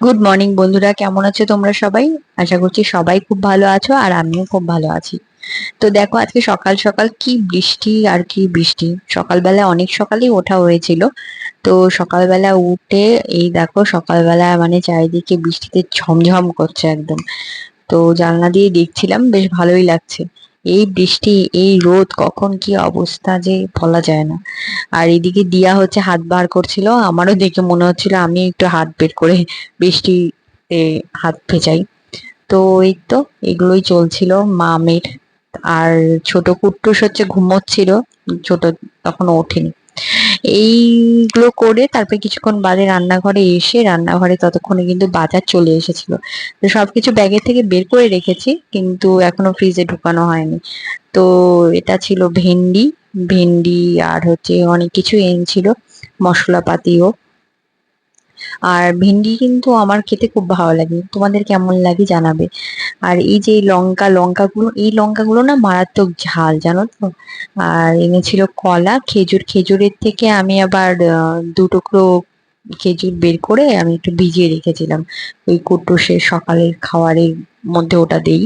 Good morning বন্ধুরা। কেমন আছো তোমরা সবাই? আশা করছি সবাই খুব ভালো আছো আর আমিও খুব ভালো আছি। তো দেখো, আজকে সকাল সকাল কি বৃষ্টি আর কি বৃষ্টি। সকালবেলা অনেক সকালেই ওঠা হয়েছিল। তো সকালবেলা উঠে এই দেখো, সকালবেলা মানে চারিদিকে বৃষ্টিতে ঝমঝম করছে একদম। তো জানলা দিয়ে দেখছিলাম, বেশ ভালোই লাগছে। এই বৃষ্টি, এই রোদ, কখন কি অবস্থা যে বলা যায় না। আর এদিকে দিয়া হচ্ছে হাত বার করছিল, আমারও দেখে মনে হচ্ছিল আমি একটু হাত বের করে বৃষ্টিতে হাত ভেজাই। তো এই তো এগুলোই চলছিল, মামের আর ছোট কুট্টুস হচ্ছে ঘুমোচ্ছিল, ছোট তখন ওঠেনি। এইগুলো করে তারপরে কিছুক্ষণ বাদে রান্নাঘরে এসে রান্নাঘরে ততক্ষণে কিন্তু বাজার চলে এসেছিল। তো সবকিছু ব্যাগের থেকে বের করে রেখেছি, কিন্তু এখনও ফ্রিজে ঢুকানো হয়নি। তো এটা ছিল ভেন্ডি ভেন্ডি আর হচ্ছে অনেক কিছু এনেছিল মশলাপাতিও আর ভেন্ডি কিন্তু আমার খেতে খুব ভালো লাগে। তোমাদের কেমন লাগে জানাবে। আর এই যে লঙ্কা, লঙ্কাগুলো, এই লঙ্কাগুলো না মারাত্মক ঝাল, জানো তো? আর এনেছিল কলা, খেজুর, খেজুরের থেকে আমি আবার দু টুকরো খেজুর বের করে আমি একটু ভিজিয়ে রেখেছিলাম। ওই কুটুসের সকালের খাওয়ারের মধ্যে ওটা দেই।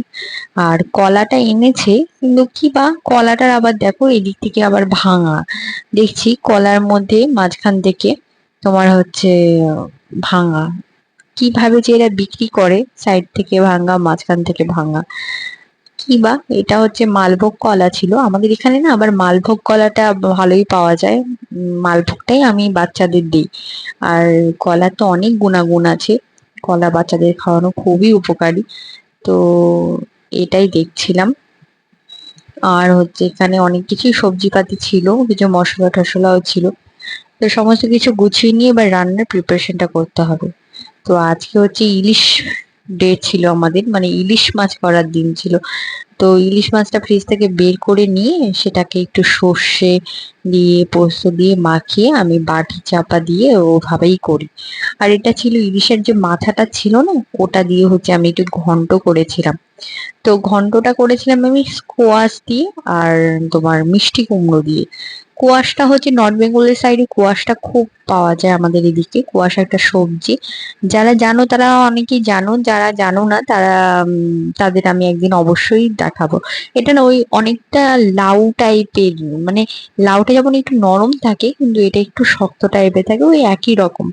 আর কলাটা এনেছে, কিন্তু কি বা, কলাটার আবার দেখো এদিক থেকে আবার ভাঙা। দেখছি কলার মধ্যে মাঝখান থেকে তোমার হচ্ছে ভাঙা। কীভাবে যে এরা বিক্রি করে সাইড থেকে ভাঙা মাঝখান থেকে ভাঙা কি বা? এটা হচ্ছে মালভোগ কলা ছিল। আমাদের এখানে না আবার মালভোগ কলাটা ভালোই পাওয়া যায়। মালভোগটাই আমি বাচ্চাদের দিই। আর কলা তো অনেক গুণাগুণ আছে। কলা বাচ্চাদের খাওয়ানো খুবই উপকারী। তো এটাই দেখছিলাম। আর হচ্ছে এখানে অনেক কিছুই সবজিপাতি ছিল। কিছু মশলা টশলাও ছিল। তো সমস্ত কিছু গুছিয়ে নিয়ে এবার রান্নার প্রিপারেশনটা করতে হবে। তো আজকে হচ্ছে ইলিশ ডে ছিল আমাদের মানে ইলিশ মাছ করার দিন ছিল। তো ইলিশ মাছটা ফ্রিজ থেকে বের করে নিয়ে সেটাকে একটু সর্ষে দিয়ে, পোস্ত দিয়ে মাখিয়ে আমি বাটি চাপা দিয়ে ওভাবেই করি। আর এটা ছিল ইলিশের যে মাথাটা ছিল না, ওটা দিয়ে হচ্ছে আমি একটু ঘন্ট করেছিলাম। তো ঘন্টটা করেছিলাম আমি স্কোয়াশ দিয়ে আর তোমার মিষ্টি কুমড়ো দিয়ে। কুয়াশটা হচ্ছে নর্থ বেঙ্গলের সাইডে কুয়াশটা খুব পাওয়া যায় আমাদের এদিকে। কুয়াশা একটা সবজি। যারা জানো তারা অনেকেই জানো, যারা জানো না তারা তাদের আমি একদিন অবশ্যই দেখাবো। এটা না ওই অনেকটা লাউ টাইপের মানে লাউটা যেমন একটু নরম থাকে, কিন্তু এটা একটু শক্ত টাইপের থাকে, ওই একই রকম।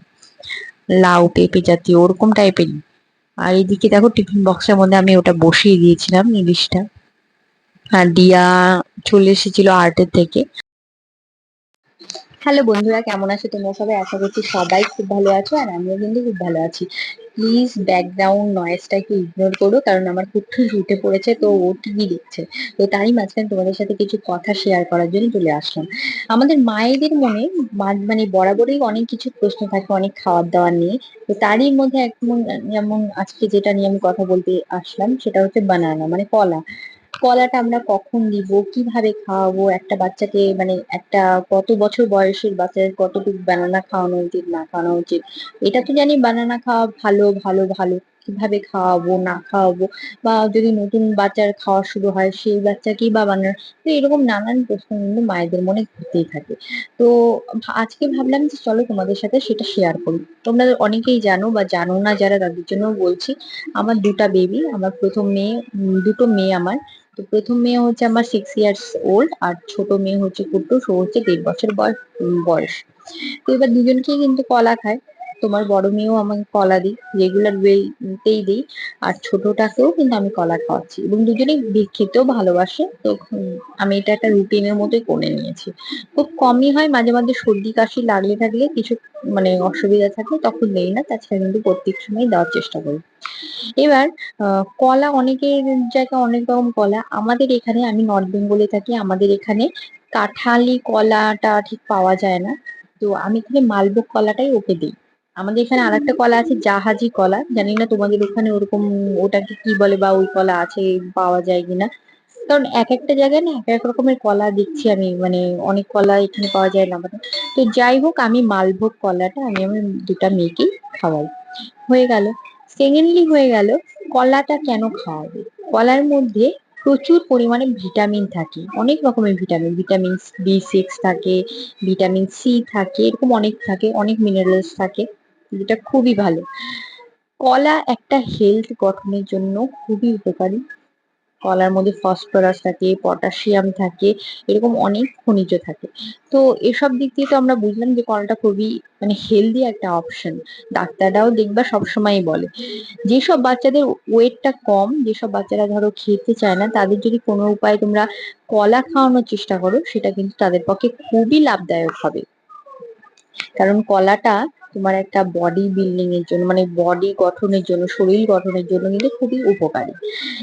লাউ পেঁপে জাতীয়, ওরকম টাইপেরই আর এদিকে দেখো টিফিন বক্সের মধ্যে আমি ওটা বসিয়ে দিয়েছিলাম ইলিশটা। আর দিয়া চলে এসেছিল আর্টের থেকে। হ্যালো বন্ধুরা, কেমন আছো তোমরা সবাই? আশা করছি সবাই খুব ভালো আছো আর আমিও কিন্তু খুব ভালো আছি। প্লিজ ব্যাকগ্রাউন্ড নয়েজটাকে ইগনোর করো, কারণ আমার কুট্টু উঠে পড়েছে, তো ও টিভি দেখছে। তো তারই মাঝখানে তোমাদের সাথে কিছু কথা শেয়ার করার জন্য চলে আসলাম। আমাদের মায়েদের মনে মানে বরাবরই অনেক কিছু প্রশ্ন থাকে, অনেক খাওয়ার দাওয়ার নিয়ে। তো তারই মধ্যে এখন যেমন আজকে যেটা নিয়ে আমি কথা বলতে আসলাম, সেটা হচ্ছে বানানা মানে কলা। কলাটা আমরা কখন দিব? কীভাবে খাওয়াবো? একটা বাচ্চাকে মানে একটা কত বছর বয়সের বাচ্চাদের কতটুকু বানানা খাওয়ানো উচিত, না খাওয়ানো উচিত? এটা তো জানি বানানা খাওয়া ভালো ভালো ভালো। কীভাবে খাওয়াবো, না খাওয়াবো? বা যদি নতুন বাচ্চার খাওয়া শুরু হয়, সেই বাচ্চাকেই বা বানানো তো এরকম নানান প্রশ্ন কিন্তু মায়েদের মনে ঘুরতেই থাকে। তো আজকে ভাবলাম যে চলো তোমাদের সাথে সেটা শেয়ার করি। তোমরা অনেকেই জানো বা জানো না যারা তাদের জন্য বলছি, আমার দুটা বেবি আমার প্রথম মেয়ে দুটো মেয়ে আমার। তো প্রথম মেয়ে হচ্ছে আমার সিক্স ইয়ার্স ওল্ড আর ছোট মেয়ে হচ্ছে কুট্টু, সো হচ্ছে দেড় বছর বয়স বয়স। তো এবার দুজনকেই কিন্তু কলা খায়। তোমার বড় মেয়েও আমাকে কলা দিই রেগুলার ওয়েতেই দিই, আর ছোটটাকেও কিন্তু আমি কলা খাওয়াচ্ছি এবং দুজনেই খেতেও ভালোবাসে। তো আমি এটা একটা রুটিনের মতোই করে নিয়েছি। খুব কমই হয়, মাঝে মাঝে সর্দি কাশি লাগলে থাকলে কিছু মানে অসুবিধা থাকলে তখন দেই না, তাছাড়া কিন্তু প্রত্যেক সময় দেওয়ার চেষ্টা করি। এবার কলা অনেকের জায়গায় অনেক রকম কলা। আমাদের এখানে, আমি নর্থ বেঙ্গলে থাকি, আমাদের এখানে কাঁঠালি কলাটা ঠিক পাওয়া যায় না। তো আমি এখানে মালভোগ কলাটাই ওকে দিই। আমাদের এখানে আর একটা কলা আছে, জাহাজি কলা। জানি না তোমাদের ওখানে ওরকম ওটাকে কি বলে বা ওই কলা আছে, পাওয়া যায় কিনা। কারণ এক একটা জায়গায় না এক এক রকমের কলা দেখছি আমি মানে অনেক কলা এখানে পাওয়া যায় না তো যাই হোক, আমি মালভোগ কলাটা আমি আমার দুটা মেয়েকেই খাওয়াই। হয়ে গেল। সেকেন্ডলি হয়ে গেল, কলাটা কেন খাওয়াবে? কলার মধ্যে প্রচুর পরিমাণে ভিটামিন থাকে, অনেক রকমের ভিটামিন ভিটামিন বি সিক্স থাকে ভিটামিন সি থাকে, এরকম অনেক থাকে, অনেক মিনারেলস থাকে। যেটা খুবই ভালো। কলা একটা হেলথ গঠনের জন্য খুবই উপকারী। কলার মধ্যে ফসফরাস থাকে পটাশিয়াম থাকে, এরকম অনেক খনিজ থাকে। তো এসব দিক দিয়ে তো আমরা বুঝলাম যে কলাটা খুবই মানে হেলদি একটা অপশন ডাক্তাররাও দেখবা সবসময়ই বলে। যেসব বাচ্চাদের ওয়েটটা কম, যেসব বাচ্চারা ধরো খেতে চায় না, তাদের যদি কোনো উপায়ে তোমরা কলা খাওয়ানোর চেষ্টা করো, সেটা কিন্তু তাদের পক্ষে খুবই লাভদায়ক হবে। কারণ কলাটা তোমার একটা বডি বিল্ডিং এর জন্য মানে বডি গঠনের জন্য, শরীর গঠনের জন্য কিন্তু খুবই উপকারী।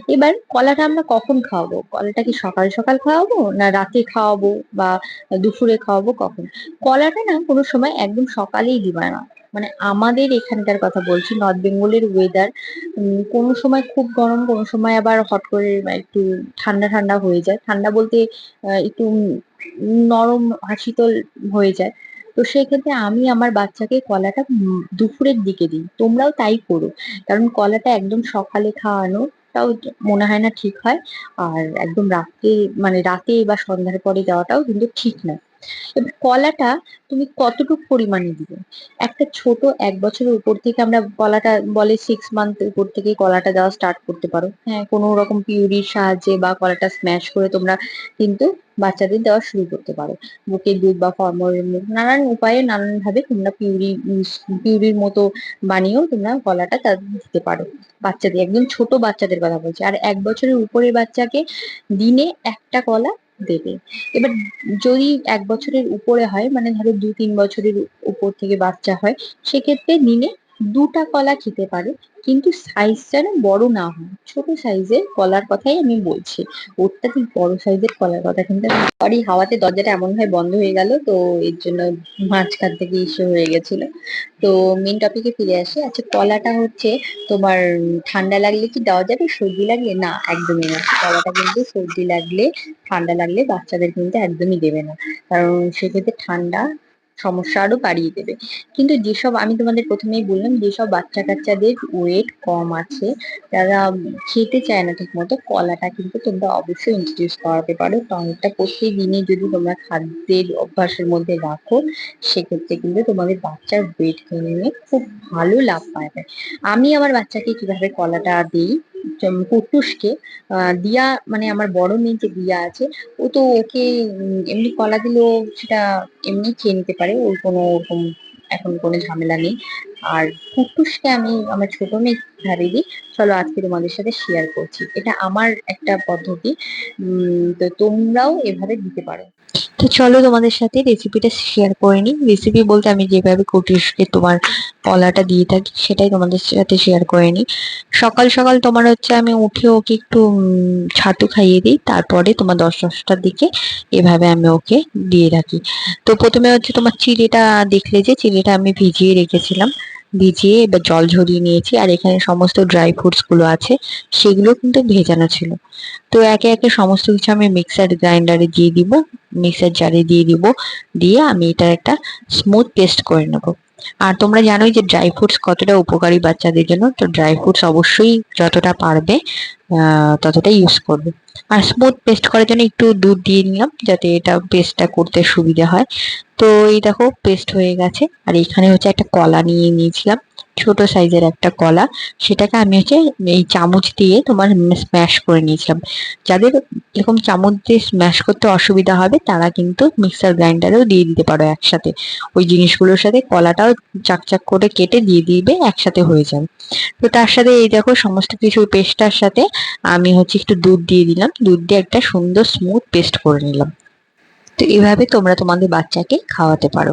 এবার কলাটা আমরা কখন খাওয়াবো? কলাটা কি সকাল সকাল খাওয়াবো না রাতে খাওয়াবো বা দুপুরে খাওয়াবো কখন? কলাটা না কোনো সময় একদম সকালেই দিবা না। মানে আমাদের এখানকার কথা বলছি নর্থ বেঙ্গলের ওয়েদার কোনো সময় খুব গরম, কোনো সময় আবার হট করে একটু ঠান্ডা ঠান্ডা হয়ে যায়। ঠান্ডা বলতে একটু নরম হাসিতল হয়ে যায়। তো সেক্ষেত্রে আমি আমার বাচ্চাকে কলাটা দুপুরের দিকে দিই। তোমরাও তাই করো। কারণ কলাটা একদম সকালে খাওয়ানো, তাও মনে হয় না ঠিক হয়। আর একদম রাতে মানে রাতে বা সন্ধ্যার পরে দেওয়াটাও কিন্তু ঠিক না। এবার কলাটা তুমি কতটুকু পরিমাণে দিবে? একটা ছোট এক বছরের উপর থেকে আমরা কলাটা বলে সিক্স মান্থ উপর থেকে কলাটা দেওয়া স্টার্ট করতে পারো। হ্যাঁ কোনো রকম পিউরির সাহায্যে বা কলাটা স্ম্যাশ করে তোমরা কিন্তু বাচ্চাদের দেওয়া শুরু করতে পারো। বুকের দুধ বা ফর্মলের নানান উপায়ে নানান ভাবে তোমরা পিউরি পিউরির মতো বানিয়েও তোমরা কলাটা দিতে পারো। বাচ্চাদের, একদম ছোট বাচ্চাদের কথা বলছি। আর এক বছরের উপরের বাচ্চাকে দিনে একটা কলা দেবে। এবার যদি এক বছরের উপরে হয় মানে ধরো দু তিন বছরের উপর থেকে বাচ্চা হয়, সেক্ষেত্রে দিনে দুটা কলা খেতে পারে, কিন্তু সাইজ যেন বড় না হয়। ছোট সাইজের কলার কথাই আমি বলছি। অত্যাধিক বড় সাইজের কলার কথা। কিন্তু বাড়ি হাওয়াতে দরজাটা এমন ভাবে বন্ধ হয়ে গেল, তো এর জন্য মাঝখান থেকে ইস্যু হয়ে গেছিল। তো মেন টপিকে ফিরে আসি। আচ্ছা কলাটা হচ্ছে তোমার ঠান্ডা লাগলে কি দেওয়া যাবে, সর্দি লাগলে? না, একদমই না। কলাটা কিন্তু সর্দি লাগলে, ঠান্ডা লাগলে বাচ্চাদের কিন্তু একদমই দেবে না। কারণ সেক্ষেত্রে ঠান্ডা সমস্যা আরও বাড়িয়ে দেবে। কিন্তু যেসব, আমি তোমাদের প্রথমেই বললাম, যেসব বাচ্চা কাচ্চাদের ওয়েট কম আছে তারা খেতে চায় না ঠিক মতো কলাটা কিন্তু তোমরা অবশ্যই ইন্ট্রোডিউস করাতে পারো। টনিকটা প্রতিদিনই যদি তোমরা খাদ্যের অভ্যাসের মধ্যে রাখো, সেক্ষেত্রে কিন্তু তোমাদের বাচ্চার ওয়েট গেইনে খুব ভালো লাভ পাবে। আমি আমার বাচ্চাকে কীভাবে কলাটা দিই? কুটুসকে দিয়া মানে আমার বড় মেয়ে যে দিয়া আছে, ও তো ওকে এমনি কলা দিলেও সেটা এমনি খেয়ে নিতে পারে, ওর কোনো ওরকম এখন কোনো ঝামেলা নেই। আর কুটুসকে আমি, আমার ছোট মেয়ে ভাবে দিই, চলো আজকে তোমাদের সাথে শেয়ার করছি। এটা আমার একটা পদ্ধতি তো তোমরাও এভাবে দিতে পারো। তো চলো তোমাদের সাথে রেসিপিটা শেয়ার করে নিই। রেসিপি বলতে আমি যেভাবে কুটিসকে তোমার কলাটা দিয়ে থাকি, সেটাই তোমাদের সাথে শেয়ার করে নিই। সকাল সকাল তোমার হচ্ছে আমি উঠে ওকে একটু ছাতু খাইয়ে দিই, তারপরে তোমার দশ দশটার দিকে এভাবে আমি ওকে দিয়ে রাখি তো প্রথমে হচ্ছে তোমার চিড়েটা দেখলে যে, চিড়েটা আমি ভিজিয়ে রেখেছিলাম। ভিজিয়ে বা জল ঝরিয়ে নিয়েছি, আর এখানে সমস্ত ড্রাই ফ্রুটসগুলো আছে, সেগুলো কিন্তু ভেজানো ছিল। তো একে একে সমস্ত কিছু আমি মিক্সার গ্রাইন্ডারে দিয়ে দিব মিক্সার জারে দিয়ে দিব, দিয়ে আমি এটা একটা স্মুথ পেস্ট করে নেব। আর তোমরা জানোই যে ড্রাই ফ্রুটস কতটা উপকারী বাচ্চাদের জন্য, তো ড্রাই ফ্রুটস অবশ্যই যতটা পারবে ততটা ইউজ করবে। আর স্মুথ পেস্ট করার জন্য একটু দুধ দিয়ে নিলাম, যাতে এটা পেস্টটা করতে সুবিধা হয়। তো এই দেখো পেস্ট হয়ে গেছে। আর এখানে হচ্ছে একটা কলা নিয়ে নিয়েছিলাম। ছোট সাইজের একটা কলা, সেটাকে আমি হচ্ছে এই চামচ দিয়ে তোমার স্ম্যাশ করে নিয়েছিলাম। যাদের এরকম চামচ দিয়ে স্ম্যাশ করতে অসুবিধা হবে, তারা কিন্তু মিক্সার গ্রাইন্ডারেও দিয়ে দিতে পারো একসাথে। ওই জিনিসগুলোর সাথে কলাটাও চাকচাক করে কেটে দিয়ে দিবে, একসাথে হয়ে যাবে। তো তার সাথে এই দেখো সমস্ত কিছু পেস্টটার সাথে আমি হচ্ছে একটু দুধ দিয়ে দিলাম। দুধ দিয়ে একটা সুন্দর স্মুথ পেস্ট করে নিলাম। তো এভাবে তোমরা তোমাদের বাচ্চাকে খাওয়াতে পারো।